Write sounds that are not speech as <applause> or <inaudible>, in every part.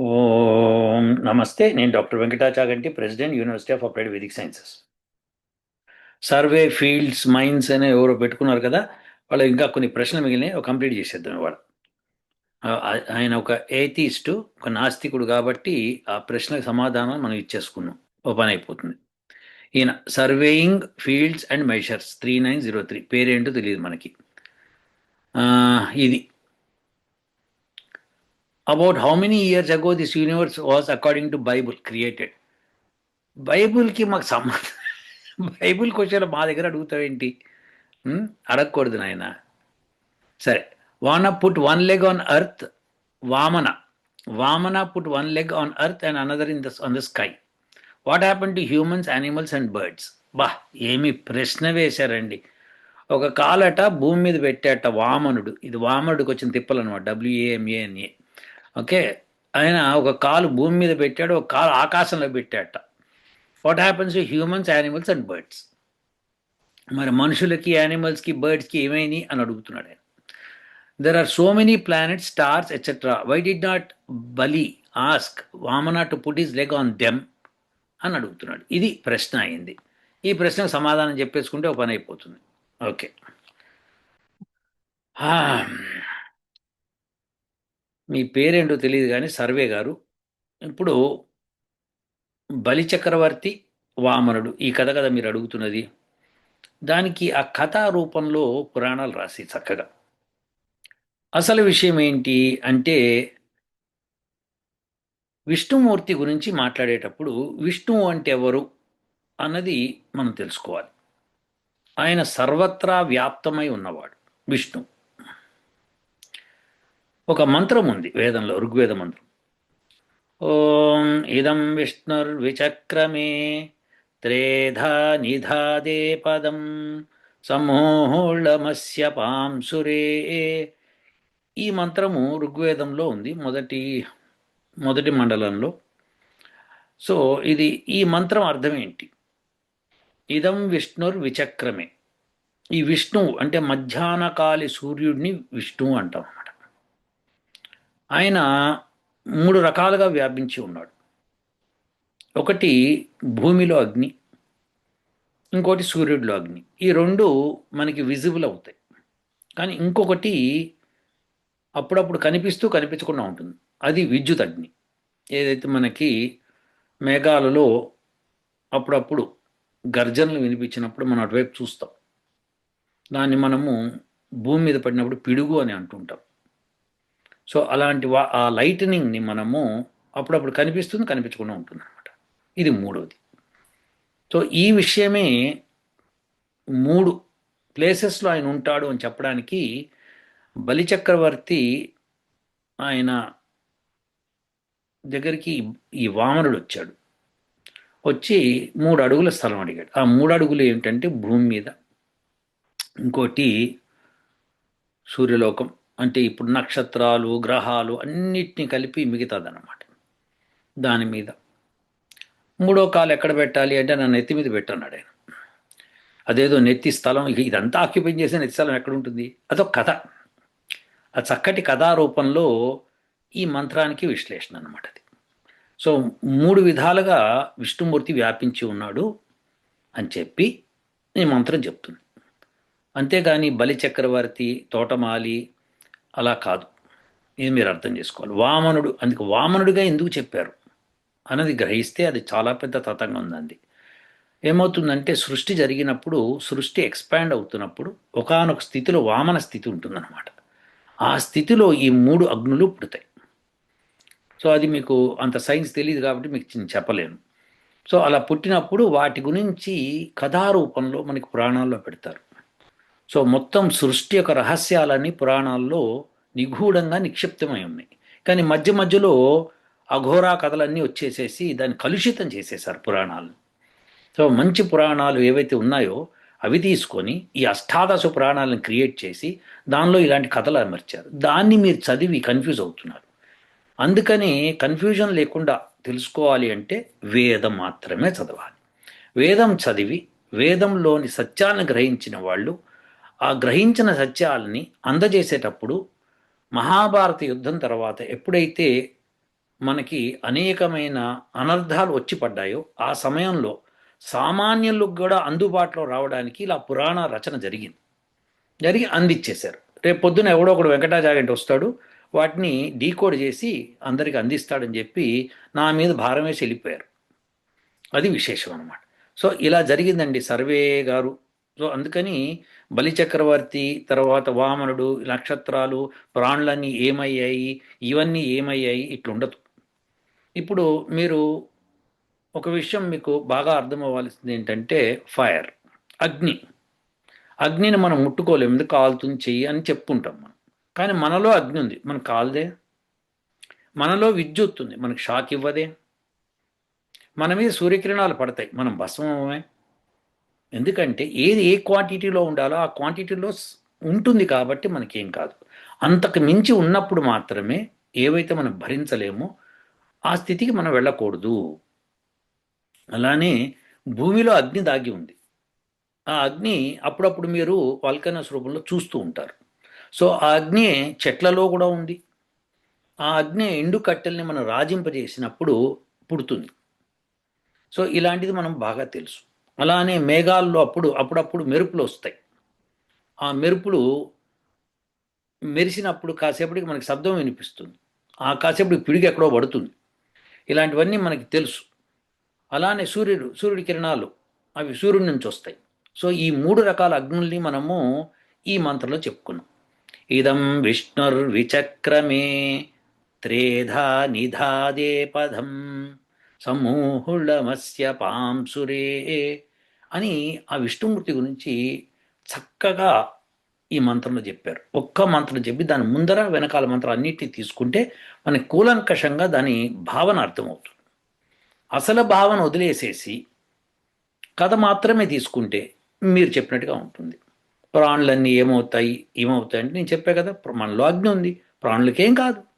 ఓం నమస్తే నేను doctor Venkata Chaganti president university of applied Vedic sciences. Survey fields mines అని ఎవరో పెట్టుకున్నారు కదా వాళ్ళు ఇంకా కొన్ని ప్రశ్నలు మిగిలినాయి కంప్లీట్ చేసేద్దాం ఇవాళ. ఆయన ఒక ఏథీస్టు ఒక నాస్తికుడు కాబట్టి ఆ ప్రశ్నకు సమాధానం మనం ఇచ్చేసుకున్నాం. ఓ పని అయిపోతుంది. ఈయన surveying fields and measures three nine zero three. పేరేంటో తెలియదు మనకి. ఇది. About how many years ago this universe was according to Bible created బైబుల్కి మాకు సంబంధం <laughs> బైబుల్ క్వశ్చన్ మా దగ్గర అడుగుతావేంటి అడగకూడదు నాయన. సరే వాన put one leg on earth Vamana. Vamana put one leg on earth and another in the on the sky what happen to humans animals and birds బా ఏమి ప్రశ్న వేశారండి. ఒక కాలట భూమి మీద పెట్టాట వామనుడు. ఇది వామనుడికి వచ్చిన తిప్పలు అనమాట డబ్ల్యూఏఎంఏఎన్ఏ ఓకే? ఆయన ఒక కాలు భూమి మీద పెట్టాడు ఒక కాలు ఆకాశంలో పెట్టాట. What happens to humans animals and birds మరి మనుషులకి యానిమల్స్కి బర్డ్స్కి ఏమైంది అని అడుగుతున్నాడు ఆయన. There are so many planets stars etcetera why did not Bali ask Vamana to put his leg on them అని అడుగుతున్నాడు. ఇది ప్రశ్న అయింది. ఈ ప్రశ్నకు సమాధానం చెప్పేసుకుంటే ఒక పని అయిపోతుంది. ఓకే. మీ పేరేంటో తెలియదు కానీ సర్వే గారు ఇప్పుడు బలిచక్రవర్తి వామనుడు ఈ కథ కదా మీరు అడుగుతున్నది. దానికి ఆ కథా రూపంలో పురాణాలు రాసి చక్కగా. అసలు విషయం ఏంటి అంటే విష్ణుమూర్తి గురించి మాట్లాడేటప్పుడు విష్ణువు అంటే ఎవరు అన్నది మనం తెలుసుకోవాలి. ఆయన సర్వత్రా వ్యాప్తమై ఉన్నవాడు విష్ణు. ఒక మంత్రం ఉంది వేదంలో ఋగ్వేద మంత్రం. ఓం ఇదం విష్ణుర్విచక్రమే త్రేధా నిధాదే పదం సమూహళమస్య పాంసురే. ఈ మంత్రము ఋగ్వేదంలో ఉంది మొదటి మొదటి మండలంలో. సో ఇది ఈ మంత్రం అర్థం ఏంటి? ఇదం విష్ణుర్ విచక్రమే ఈ విష్ణువు అంటే మధ్యాహ్నకాలి సూర్యుడిని విష్ణువు అంటాం. అన్నమాట ఆయన మూడు రకాలుగా వ్యాపించి ఉన్నాడు. ఒకటి భూమిలో అగ్ని ఇంకోటి సూర్యుడిలో అగ్ని. ఈ రెండు మనకి విజిబుల్ అవుతాయి. కానీ ఇంకొకటి అప్పుడప్పుడు కనిపిస్తూ కనిపించకుండా ఉంటుంది. అది విద్యుత్ అగ్ని. ఏదైతే మనకి మేఘాలలో అప్పుడప్పుడు గర్జనలు వినిపించినప్పుడు మనం అటువైపు చూస్తాం. దాన్ని మనము భూమి మీద పడినప్పుడు పిడుగు అని అంటుంటాం. సో అలాంటి వా ఆ లైటనింగ్ని మనము అప్పుడప్పుడు కనిపిస్తుంది కనిపించకుండా ఉంటుంది అనమాట ఇది మూడవది సో ఈ విషయమే మూడు ప్లేసెస్లో ఆయన ఉంటాడు అని చెప్పడానికి బలిచక్రవర్తి ఆయన దగ్గరికి ఈ వామనుడు వచ్చాడు. వచ్చి మూడు అడుగుల స్థలం అడిగాడు. ఆ మూడు అడుగులు ఏమిటంటే భూమి మీద ఇంకోటి సూర్యలోకం అంటే ఇప్పుడు నక్షత్రాలు గ్రహాలు అన్నిటినీ కలిపి మిగతాదన్నమాట. దాని మీద. మూడో కాలు ఎక్కడ పెట్టాలి అంటే నా నెత్తి మీద పెట్టన్నాడు ఆయన. అదేదో నెత్తి స్థలం ఇదంతా ఆక్యుపై చేసే నెత్తి స్థలం ఎక్కడ ఉంటుంది? అదొక కథ. ఆ చక్కటి కథారూపంలో ఈ మంత్రానికి విశ్లేషణ అన్నమాట అది. సో మూడు విధాలుగా విష్ణుమూర్తి వ్యాపించి ఉన్నాడు అని చెప్పి ఈ మంత్రం చెప్తుంది. అంతేగాని బలి చక్రవర్తి తోటమాలి అలా కాదు. ఇది మీరు అర్థం చేసుకోవాలి. వామనుడు అందుకు వామనుడిగా ఎందుకు చెప్పారు? అన్నది గ్రహిస్తే అది చాలా పెద్ద తతంగా ఉందండి. ఏమవుతుందంటే సృష్టి జరిగినప్పుడు సృష్టి ఎక్స్పాండ్ అవుతున్నప్పుడు ఒకానొక స్థితిలో వామన స్థితి ఉంటుందన్నమాట. ఆ స్థితిలో ఈ మూడు అగ్నులు పుడతాయి. సో అది మీకు అంత సైన్స్ తెలియదు కాబట్టి మీకు నేను చెప్పలేను. సో అలా పుట్టినప్పుడు వాటి గురించి కథారూపంలో మనకి పురాణాల్లో పెడతారు. సో మొత్తం సృష్టి యొక్క రహస్యాలన్నీ పురాణాల్లో నిగూఢంగా నిక్షిప్తమై ఉన్నాయి. కానీ మధ్య మధ్యలో అఘోరా కథలన్నీ వచ్చేసేసి దాన్ని కలుషితం చేసేశారు పురాణాలు సో మంచి పురాణాలు ఏవైతే ఉన్నాయో అవి తీసుకొని ఈ అష్టాదశ పురాణాలను క్రియేట్ చేసి దానిలో ఇలాంటి కథలు అమర్చారు. దాన్ని మీరు చదివి కన్ఫ్యూజ్ అవుతున్నారు. అందుకని కన్ఫ్యూజన్ లేకుండా తెలుసుకోవాలి అంటే వేదం మాత్రమే చదవాలి. వేదం చదివి వేదంలోని సత్యాలను గ్రహించిన వాళ్ళు ఆ గ్రహించిన సత్యాలని అందజేసేటప్పుడు మహాభారత యుద్ధం తర్వాత ఎప్పుడైతే మనకి అనేకమైన అనర్థాలు వచ్చి పడ్డాయో ఆ సమయంలో సామాన్యులకు కూడా అందుబాటులో రావడానికి ఇలా పురాణ రచన జరిగింది. జరిగి అందించేశారు రేపు పొద్దున ఎవడో ఒకడు వెంకటాచార్యంటి వస్తాడు వాటిని డీకోడ్ చేసి అందరికి అందిస్తాడని చెప్పి నా మీద భారం వేసి వెళ్ళిపోయారు అది విశేషం అనమాట సో ఇలా జరిగిందండి సర్వే గారు. సో అందుకని బలిచక్రవర్తి తర్వాత వామనుడు నక్షత్రాలు ప్రాణులన్నీ ఏమయ్యాయి? ఇవన్నీ ఏమయ్యాయి? ఇట్లుండదు. ఇప్పుడు మీరు ఒక విషయం మీకు బాగా అర్థం అవ్వాల్సింది ఏంటంటే ఫైర్ అగ్ని. అగ్నిని మనం ముట్టుకోలేము. ఎందుకు? కాలుతుంది చెయ్యి అని చెప్పుకుంటాం మనం. కానీ మనలో అగ్ని ఉంది. మన కాలదే. మనలో విద్యుత్ ఉంది. మనకు షాక్ ఇవ్వదే. మన మీద సూర్యకిరణాలు పడతాయి. మనం భస్మమే ఎందుకంటే ఏది ఏ క్వాంటిటీలో ఉండాలో ఆ క్వాంటిటీలో ఉంటుంది కాబట్టి మనకేం కాదు. అంతకు మించి ఉన్నప్పుడు మాత్రమే ఏవైతే మనం భరించలేమో ఆ స్థితికి మనం వెళ్ళకూడదు. అలానే భూమిలో అగ్ని దాగి ఉంది. ఆ అగ్ని అప్పుడప్పుడు మీరు వాల్కనస్ రూపంలో చూస్తూ ఉంటారు. సో ఆ అగ్ని చెట్లలో కూడా ఉంది. ఆ అగ్ని ఎండు కట్టెల్ని మనం రాజింపజేసినప్పుడు పుడుతుంది. సో ఇలాంటిది మనం బాగా తెలుసు. అలానే మేఘాల్లో అప్పుడు అప్పుడప్పుడు మెరుపులు వస్తాయి. ఆ మెరుపులు మెరిసినప్పుడు కాసేపటికి మనకి శబ్దం వినిపిస్తుంది. ఆ కాసేపటికి పిడికి ఎక్కడో పడుతుంది. ఇలాంటివన్నీ మనకి తెలుసు. అలానే సూర్యుడు సూర్యుడి కిరణాలు అవి సూర్యుడి నుంచి వస్తాయి. సో ఈ మూడు రకాల అగ్నుల్ని మనము ఈ మంత్రంలో చెప్పుకున్నాం. ఇదం విష్ణుర్విచక్రమే త్రేధా నిధాదే పదం. సమూహుళమస్య పాంసురే అని ఆ విష్ణుమూర్తి గురించి చక్కగా ఈ మంత్రంలో చెప్పారు. ఒక్క మంత్రం చెప్పి దాని ముందర వెనకాల మంత్రం అన్నిటిని తీసుకుంటే మనకి కూలంకషంగా దాని భావన అర్థమవుతుంది. అసలు భావన వదిలేసేసి కథ మాత్రమే తీసుకుంటే మీరు చెప్పినట్టుగా ఉంటుంది. ప్రాణులన్నీ ఏమవుతాయి ఏమవుతాయి అంటే నేను చెప్పాను కదా మనలో అగ్ని ఉంది ప్రాణులకేం కాదు.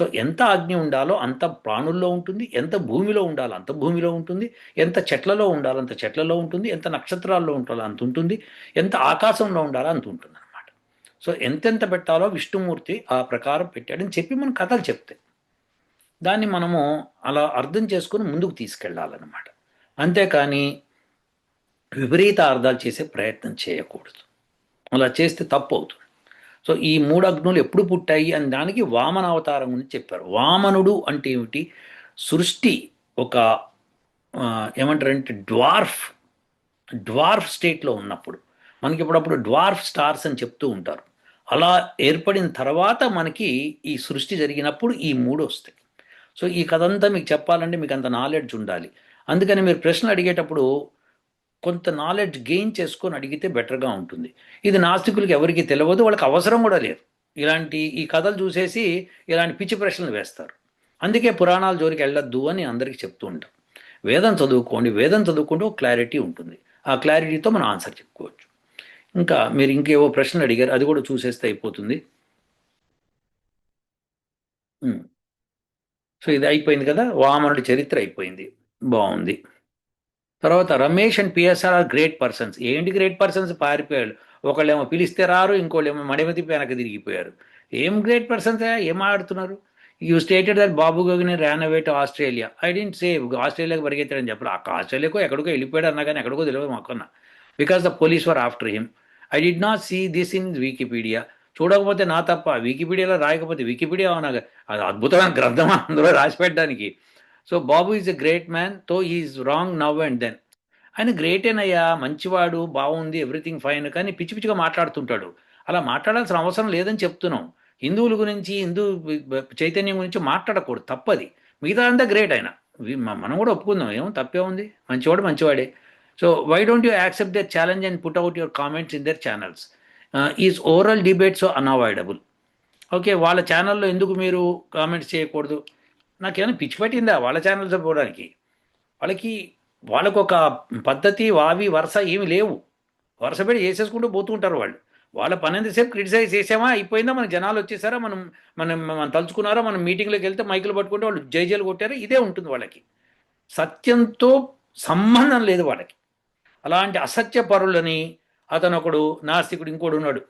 సో ఎంత అగ్ని ఉండాలో అంత ప్రాణుల్లో ఉంటుంది ఎంత భూమిలో ఉండాలో అంత భూమిలో ఉంటుంది ఎంత చెట్లలో ఉండాలో అంత చెట్లలో ఉంటుంది ఎంత నక్షత్రాల్లో ఉండాలో అంత ఉంటుంది ఎంత ఆకాశంలో ఉండాలో అంత ఉంటుంది అనమాట సో ఎంతెంత పెట్టాలో విష్ణుమూర్తి ఆ ప్రకారం పెట్టాడని చెప్పి మనం కథలు చెప్తే. దాన్ని మనము అలా అర్థం చేసుకుని ముందుకు తీసుకెళ్ళాలన్నమాట అంతేకాని విపరీత అర్థాలు చేసే ప్రయత్నం చేయకూడదు. అలా చేస్తే తప్పు అవుతుంది. సో ఈ మూడు అగ్నులు ఎప్పుడు పుట్టాయి అని దానికి వామన అవతారం గురించి చెప్పారు. వామనుడు అంటే ఏమిటి? సృష్టి ఒక ఏమంటారంటే డ్వార్ఫ్ డ్వార్ఫ్ స్టేట్లో ఉన్నప్పుడు. మనకి ఇప్పుడప్పుడు డ్వార్ఫ్ స్టార్స్ అని చెప్తూ ఉంటారు. అలా ఏర్పడిన తర్వాత మనకి ఈ సృష్టి జరిగినప్పుడు ఈ మూడు వస్తాయి. సో ఈ కథ అంతా మీకు చెప్పాలంటే మీకు అంత నాలెడ్జ్ ఉండాలి. అందుకని మీరు ప్రశ్నలు అడిగేటప్పుడు కొంత నాలెడ్జ్ గెయిన్ చేసుకొని అడిగితే బెటర్గా ఉంటుంది. ఇది నాస్తికులకి ఎవరికి తెలియదు వాళ్ళకి అవసరం కూడా లేదు. ఇలాంటి ఈ కథలు చూసేసి ఇలాంటి పిచ్చి ప్రశ్నలు వేస్తారు. అందుకే పురాణాల జోలికి వెళ్ళొద్దు అని అందరికీ చెప్తూ ఉంటాం. వేదం చదువుకోండి వేదం చదువుకుంటే ఒక క్లారిటీ ఉంటుంది. ఆ క్లారిటీతో మనం ఆన్సర్ చెప్పుకోవచ్చు. ఇంకా మీరు ఇంకేవో ప్రశ్నలు అడిగారు అది కూడా చూసేస్తే అయిపోతుంది. సో ఇది అయిపోయింది కదా? వామనుడి చరిత్ర అయిపోయింది. బాగుంది. తర్వాత Ramesh and PSR are great persons. ఏంటి గ్రేట్ పర్సన్స్? పారిపోయారు ఒకళ్ళేమో పిలిస్తే రారు ఇంకోళ్ళేమో మడిమతి వెనక తిరిగిపోయారు. ఏం గ్రేట్ పర్సన్స్ ఏం? ఆడుతున్నారు? You stated that Babu Gogini ran away to Australia I didn't say ఆస్ట్రేలియాకి పరిగెత్తాడని చెప్పారు ఆ ఆస్ట్రేలియాకో ఎక్కడికో వెళ్ళిపోయాడు అన్నా కానీ ఎక్కడికో తెలియదు మాకున్నా. Because the police were after him I did not see this in Wikipedia చూడకపోతే నా తప్ప. వికీపీడియాలో రాయకపోతే వికీపీడియా అవునా అది అద్భుతమైన గ్రంథం అందులో రాసి పెట్టడానికి. So Babu is a great మ్యాన్తో is wrong now and then ఆయన గ్రేటేనయ్యా మంచివాడు బాగుంది ఎవ్రీథింగ్ ఫైన్ కానీ పిచ్చి పిచ్చిగా మాట్లాడుతుంటాడు. అలా మాట్లాడాల్సిన అవసరం లేదని చెప్తున్నాం. హిందువుల గురించి హిందూ చైతన్యం గురించి మాట్లాడకూడదు తప్పది. మిగతా అంతా గ్రేట్ ఆయన. మనం కూడా ఒప్పుకుందాం. ఏమో తప్పే ఉంది. మంచివాడు మంచివాడే. So why don't you accept their challenge and put out your comments in their channels is overall debates unavoidable okay వాళ్ళ ఛానల్లో ఎందుకు మీరు కామెంట్స్ చేయకూడదు? నాకేమైనా పిచ్చి పట్టిందా వాళ్ళ ఛానల్స్ పోవడానికి? వాళ్ళకి వాళ్ళకు ఒక పద్ధతి వావి వరుస ఏమి లేవు. వరుస పెట్టి చేసేసుకుంటూ పోతూ ఉంటారు వాళ్ళు. వాళ్ళ పని ఎంతసేపు క్రిటిసైజ్ చేసామా అయిపోయిందా మన జనాలు వచ్చేసారా మనం మనం మనం తలుచుకున్నారా మనం మీటింగ్లోకి వెళ్తే మైకులు పట్టుకుంటే వాళ్ళు జైజలు కొట్టారా ఇదే ఉంటుంది వాళ్ళకి. సత్యంతో సంబంధం లేదు వాళ్ళకి. అలాంటి అసత్య పరులని అతను ఒకడు నాస్తికుడు ఇంకోడు ఉన్నాడు.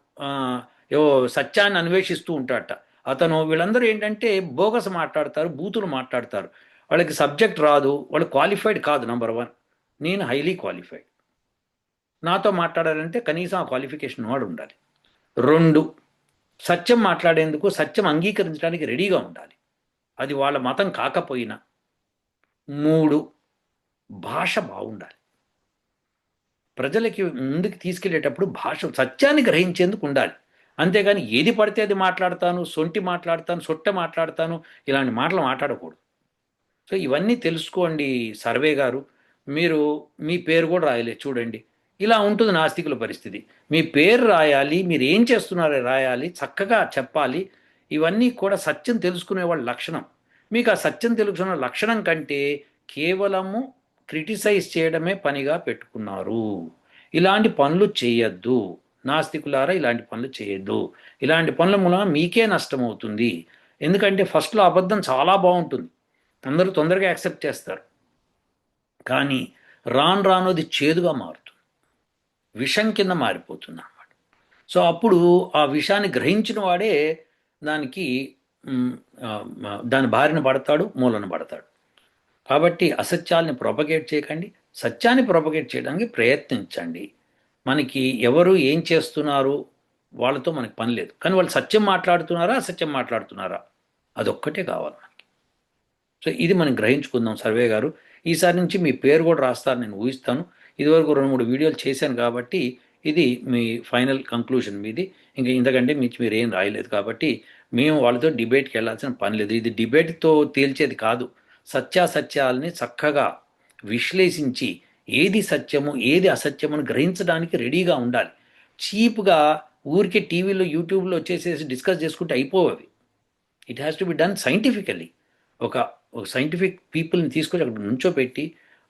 ఏవో సత్యాన్ని అన్వేషిస్తూ ఉంటాడట. అతను వీళ్ళందరూ ఏంటంటే బోగస్ మాట్లాడతారు బూతులు మాట్లాడతారు. వాళ్ళకి సబ్జెక్ట్ రాదు వాళ్ళు క్వాలిఫైడ్ కాదు నంబర్ వన్. నేను హైలీ క్వాలిఫైడ్. నాతో మాట్లాడాలంటే కనీసం ఆ క్వాలిఫికేషన్ వాడు ఉండాలి. రెండు సత్యం మాట్లాడేందుకు సత్యం అంగీకరించడానికి రెడీగా ఉండాలి. అది వాళ్ళ మతం కాకపోయినా. మూడు భాష బాగుండాలి. ప్రజలకి ముందుకు తీసుకెళ్ళేటప్పుడు భాష సత్యాన్ని గ్రహించేందుకు ఉండాలి. అంతేగాని ఏది పడితే అది మాట్లాడతాను సొంటి మాట్లాడతాను సొట్ట మాట్లాడతాను ఇలాంటి మాటలు మాట్లాడకూడదు. సో ఇవన్నీ తెలుసుకోండి సర్వే గారు. మీరు మీ పేరు కూడా రాయలే చూడండి. ఇలా ఉంటుంది నాస్తికుల పరిస్థితి. మీ పేరు రాయాలి మీరు ఏం చేస్తున్నారో రాయాలి చక్కగా చెప్పాలి. ఇవన్నీ కూడా సత్యం తెలుసుకునే వాళ్ళ లక్షణం. మీకు ఆ సత్యం తెలుసుకున్న లక్షణం కంటే కేవలము క్రిటిసైజ్ చేయడమే పనిగా పెట్టుకున్నారు. ఇలాంటి పనులు చేయొద్దు. నాస్తికులారా ఇలాంటి పనులు చేయొద్దు. ఇలాంటి పనుల మూలన మీకే నష్టం అవుతుంది ఎందుకంటే ఫస్ట్లో అబద్ధం చాలా బాగుంటుంది. అందరూ తొందరగా యాక్సెప్ట్ చేస్తారు. కానీ రాను రాను అది చేదుగా మారుతుంది. విషం కింద మారిపోతుంది అన్నమాట సో అప్పుడు ఆ విషాన్ని గ్రహించిన వాడే దానికి దాని బారిన పడతాడు మూలన పడతాడు. కాబట్టి అసత్యాల్ని ప్రొపగేట్ చేయకండి. సత్యాన్ని ప్రొపగేట్ చేయడానికి ప్రయత్నించండి. మనకి ఎవరు ఏం చేస్తున్నారు వాళ్ళతో మనకి పని లేదు. కానీ వాళ్ళు సత్యం మాట్లాడుతున్నారా అసత్యం మాట్లాడుతున్నారా? అదొక్కటే కావాలి మనకి. సో ఇది మనం గ్రహించుకుందాం. సర్వే గారు ఈసారి నుంచి మీ పేరు కూడా రాస్తారు నేను ఊహిస్తాను. ఇదివరకు రెండు మూడు వీడియోలు చేశాను కాబట్టి ఇది మీ ఫైనల్ కంక్లూషన్ మీది. ఇంకా ఇంతకంటే మించి మీరు ఏం రాయలేదు కాబట్టి మేము వాళ్ళతో డిబేట్కి వెళ్ళాల్సిన పని లేదు. ఇది డిబేట్తో తేల్చేది కాదు. సత్యాసత్యాలని చక్కగా విశ్లేషించి ఏది సత్యము ఏది అసత్యమని గ్రహించడానికి రెడీగా ఉండాలి. చీప్గా ఊరికే టీవీలో యూట్యూబ్లో వచ్చేసేసి డిస్కస్ చేసుకుంటే అయిపోవవి. It has to be done scientifically ఒక సైంటిఫిక్ పీపుల్ని తీసుకొచ్చి అక్కడ నుంచోపెట్టి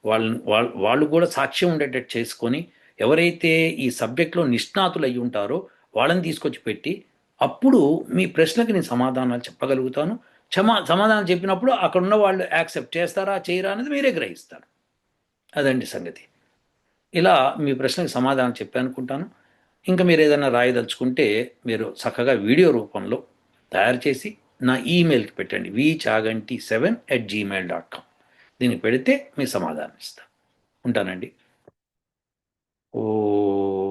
వాళ్ళని వాళ్ళు వాళ్ళు కూడా సాక్ష్యం ఉండేటట్టు చేసుకొని ఎవరైతే ఈ సబ్జెక్ట్లో నిష్ణాతులు అయి ఉంటారో వాళ్ళని తీసుకొచ్చి పెట్టి అప్పుడు మీ ప్రశ్నకి నేను సమాధానాలు చెప్పగలుగుతాను. క్షమా సమాధానం చెప్పినప్పుడు అక్కడ ఉన్న వాళ్ళు యాక్సెప్ట్ చేస్తారా చేయరా అనేది మీరే గ్రహిస్తారు. అదండి సంగతి. ఇలా మీ ప్రశ్నకి సమాధానం చెప్పానుకుంటాను ఇంకా మీరు ఏదైనా రాయదలుచుకుంటే మీరు చక్కగా వీడియో రూపంలో తయారు చేసి నా ఈమెయిల్కి పెట్టండి. V Chaganti seven at Gmail dot com దీనికి పెడితే మీ సమాధానం ఇస్తాను ఉంటానండి. ఓ